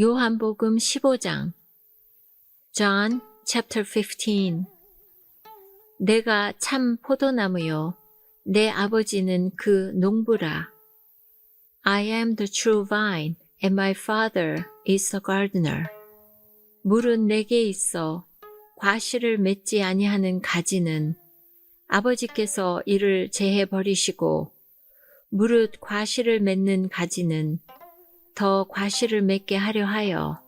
요한복음 15장. John chapter 15 내가 참 포도나무요 내 아버지는 그 농부라. I am the true vine and my father is the gardener. 물은 내게 있어 과실을 맺지 아니하는 가지는 아버지께서 이를 제해 버리시고 무릇 과실을 맺는 가지는 더 과실을 맺게 하려 하여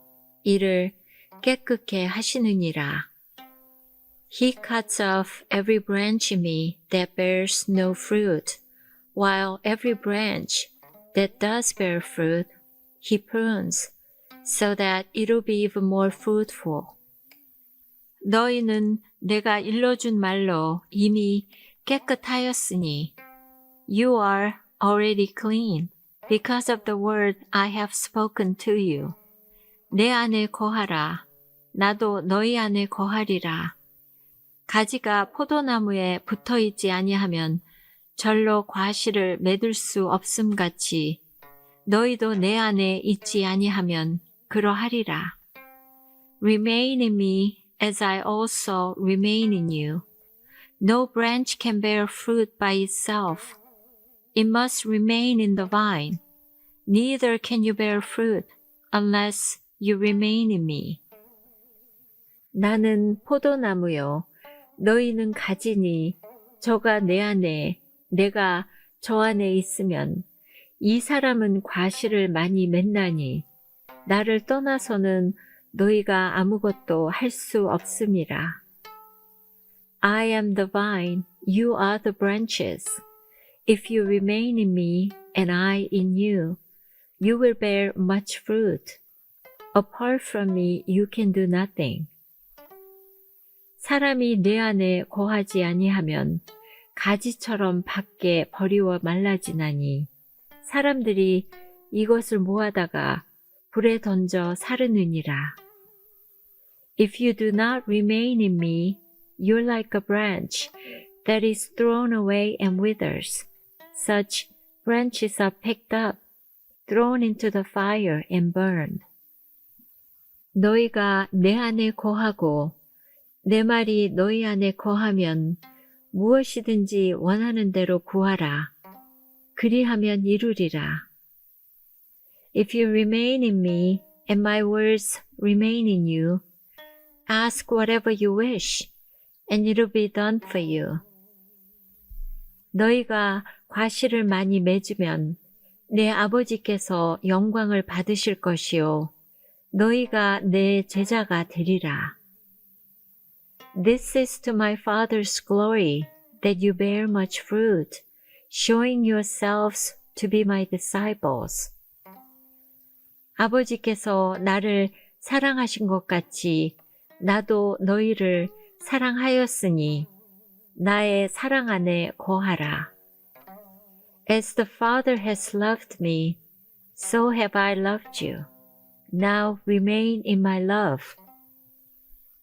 이를 깨끗게 하시느니라. He cuts off every branch in me that bears no fruit, while every branch that does bear fruit, he prunes, so that it will be even more fruitful. 너희는 내가 일러준 말로 이미 깨끗하였으니, you are already clean Because of the word I have spoken to you. 내 안에 거하라. 나도 너희 안에 거하리라. 가지가 포도나무에 붙어 있지 아니하면 절로 과실을 맺을 수 없음 같이 너희도 내 안에 있지 아니하면 그러하리라. Remain in me as I also remain in you. No branch can bear fruit by itself. It must remain in the vine. Neither can you bear fruit unless you remain in me. 나는 포도나무요. 너희는 가지니 저가 내 안에 내가 저 안에 있으면 이 사람은 과실을 많이 맺나니 나를 떠나서는 너희가 아무것도 할 수 없음이라. I am the vine, you are the branches. If you remain in me and I in you, you will bear much fruit. Apart from me, you can do nothing. 사람이 내 안에 거하지 아니하면 가지처럼 밖에 버리워 말라지나니 사람들이 이것을 모아다가 불에 던져 사르느니라. If you do not remain in me, you're like a branch that is thrown away and withers. Such branches are picked up, thrown into the fire and burned. 너희가 내 안에 거하고 내 말이 너희 안에 거하면 무엇이든지 원하는 대로 구하라. 그리하면 이루리라. If you remain in me and my words remain in you, ask whatever you wish and it will be done for you. 너희가 과실을 많이 맺으면 내 아버지께서 영광을 받으실 것이요. 너희가 내 제자가 되리라. This is to my Father's glory that you bear much fruit, showing yourselves to be my disciples. 아버지께서 나를 사랑하신 것 같이 나도 너희를 사랑하였으니 나의 사랑 안에 거하라. As the Father has loved me, so have I loved you. Now remain in my love.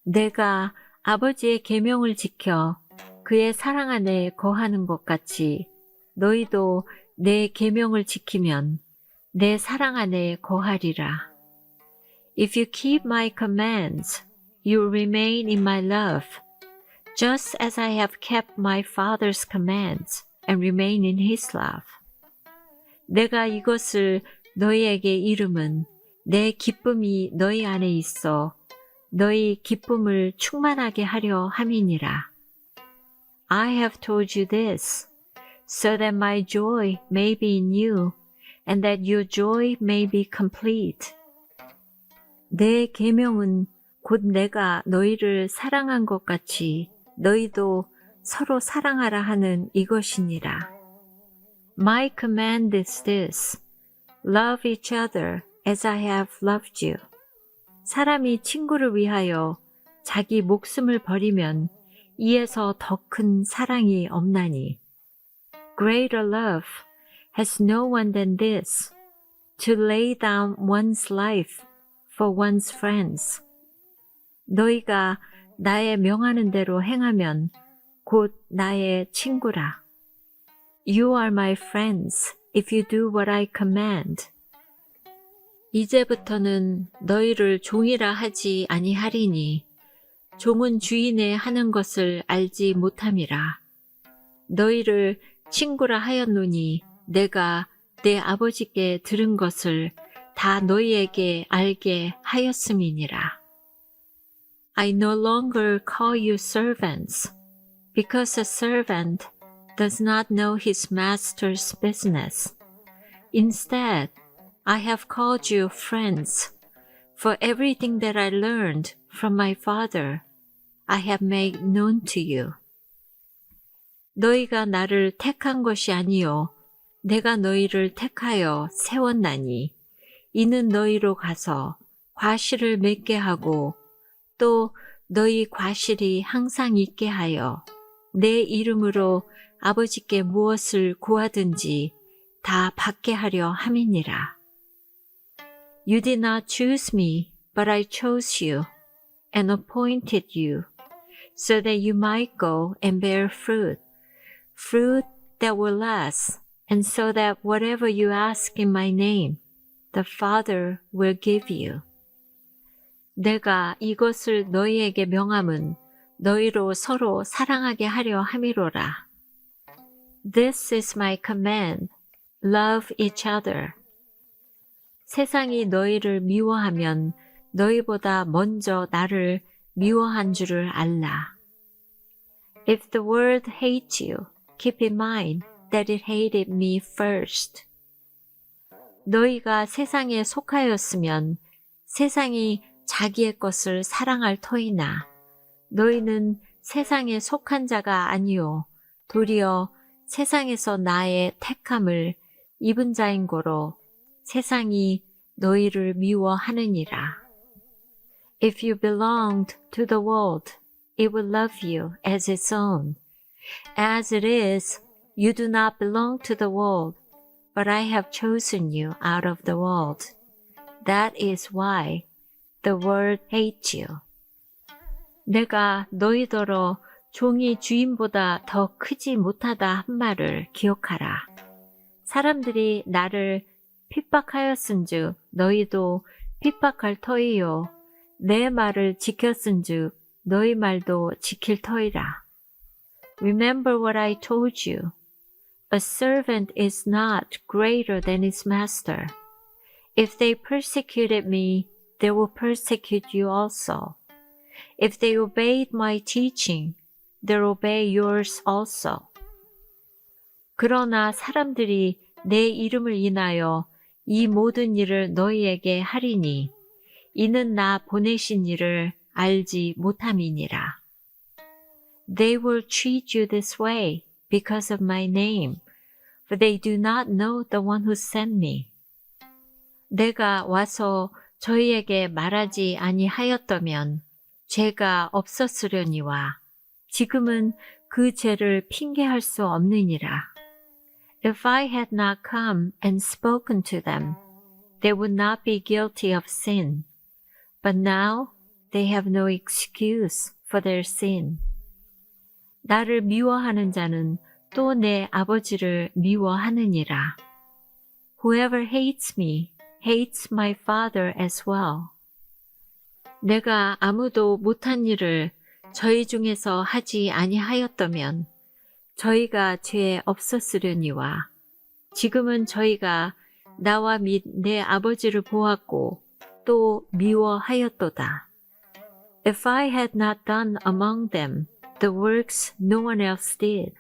내가 아버지의 계명을 지켜 그의 사랑 안에 거하는 것 같이 너희도 내 계명을 지키면 내 사랑 안에 거하리라. If you keep my commands, you will remain in my love, just as I have kept my Father's commands And remain in his love. 내가 이것을 너희에게 이름은 내 기쁨이 너희 안에 있어 너희 기쁨을 충만하게 하려 함이니라. I have told you this, so that my joy may be in you, and that your joy may be complete. 내 계명은 곧 내가 너희를 사랑한 것 같이 너희도 서로 사랑하라 하는 이것이니라. My command is this, love each other as I have loved you. 사람이 친구를 위하여 자기 목숨을 버리면 이에서 더 큰 사랑이 없나니. Greater love has no one than this, to lay down one's life for one's friends. 너희가 나의 명하는 대로 행하면 곧 나의 친구라. You are my friends if you do what I command. 이제부터는 너희를 종이라 하지 아니하리니 종은 주인의 하는 것을 알지 못함이라. 너희를 친구라 하였노니 내가 내 아버지께 들은 것을 다 너희에게 알게 하였음이니라. I no longer call you servants, because a servant does not know his master's business. Instead, I have called you friends, for everything that I learned from my Father, I have made known to you. 너희가 나를 택한 것이 아니요 내가 너희를 택하여 세웠나니 이는 너희로 가서 과실을 맺게 하고 또 너희 과실이 항상 있게 하여 내 이름으로 아버지께 무엇을 구하든지 다 받게 하려 함이니라. You did not choose me, but I chose you and appointed you so that you might go and bear fruit, fruit that will last, and so that whatever you ask in my name, the Father will give you. 내가 이것을 너희에게 명함은 너희로 서로 사랑하게 하려 함이로라. This is my command. Love each other. 세상이 너희를 미워하면 너희보다 먼저 나를 미워한 줄을 알라. If the world hates you, keep in mind that it hated me first. 너희가 세상에 속하였으면 세상이 자기의 것을 사랑할 터이나 너희는 세상에 속한 자가 아니요 도리어 세상에서 나의 택함을 입은 자인 고로 세상이 너희를 미워하느니라. If you belonged to the world, it will love you as its own. As it is, you do not belong to the world, but I have chosen you out of the world. That is why the world hates you. 내가 너희더러 종이 주인보다 더 크지 못하다 한 말을 기억하라. 사람들이 나를 핍박하였은즉 너희도 핍박할 터이요. 내 말을 지켰은즉 너희 말도 지킬 터이라. Remember what I told you. A servant is not greater than his master. If they persecuted me, they will persecute you also. If they obeyed my teaching, they'll obey yours also. 그러나 사람들이 내 이름을 인하여 이 모든 일을 너희에게 하리니 이는 나 보내신 일을 알지 못함이니라. They will treat you this way because of my name, for they do not know the one who sent me. 내가 와서 저희에게 말하지 아니하였다면 죄가 없었으려니와 지금은 그 죄를 핑계할 수 없느니라. If I had not come and spoken to them, they would not be guilty of sin. But now they have no excuse for their sin. 나를 미워하는 자는 또 내 아버지를 미워하느니라. Whoever hates me hates my father as well. 내가 아무도 못한 일을 저희 중에서 하지 아니하였다면 저희가 죄 없었으려니와 지금은 저희가 나와 및 내 아버지를 보았고 또 미워하였도다. If I had not done among them the works no one else did,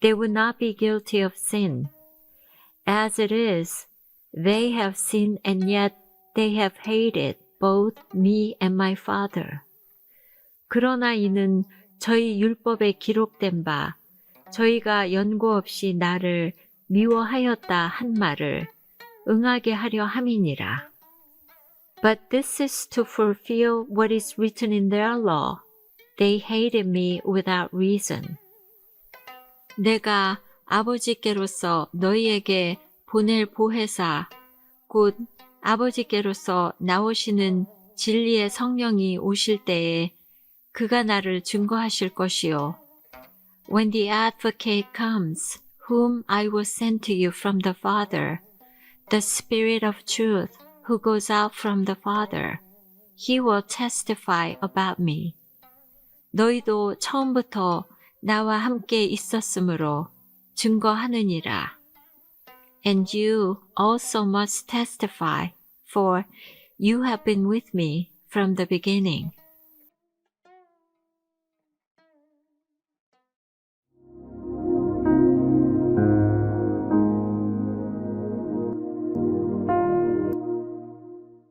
they would not be guilty of sin. As it is, they have sinned and yet they have hated both me and my father. 그러나 이는 저희 율법에 기록된 바 저희가 연고 없이 나를 미워하였다 한 말을 응하게 하려 함이니라. But this is to fulfill what is written in their law. They hated me without reason. 내가 아버지께로서 너희에게 보낼 보혜사, 곧 아버지께로서 나오시는 진리의 성령이 오실 때에 그가 나를 증거하실 것이요. When the advocate comes, whom I will send to you from the Father, the Spirit of truth who goes out from the Father, he will testify about me. 너희도 처음부터 나와 함께 있었으므로 증거하느니라. and you also must testify, for you have been with me from the beginning.